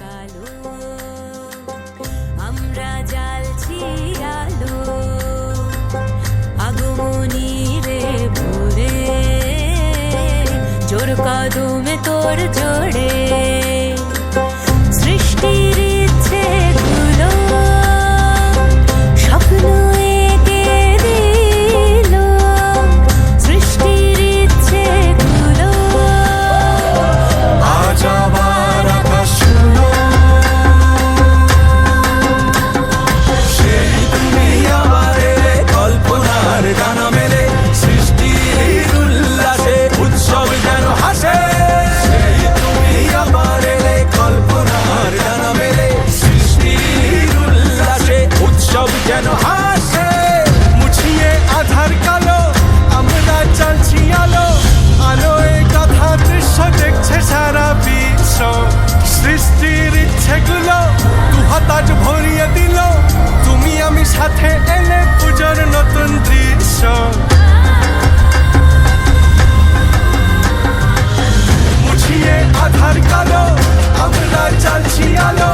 কালো। আমরা জ্বালছি আলো। আগমনী রে ভোরে জোর কদমে তোর জোড়ে ইচ্ছেগুলো দু হাতাজ ভরিয়ে দিল। তুমি আমি সাথে এলে পুজোর নতুন দৃশ্য। মুছিয়ে আধার কালো, আমরা চালছি আলো।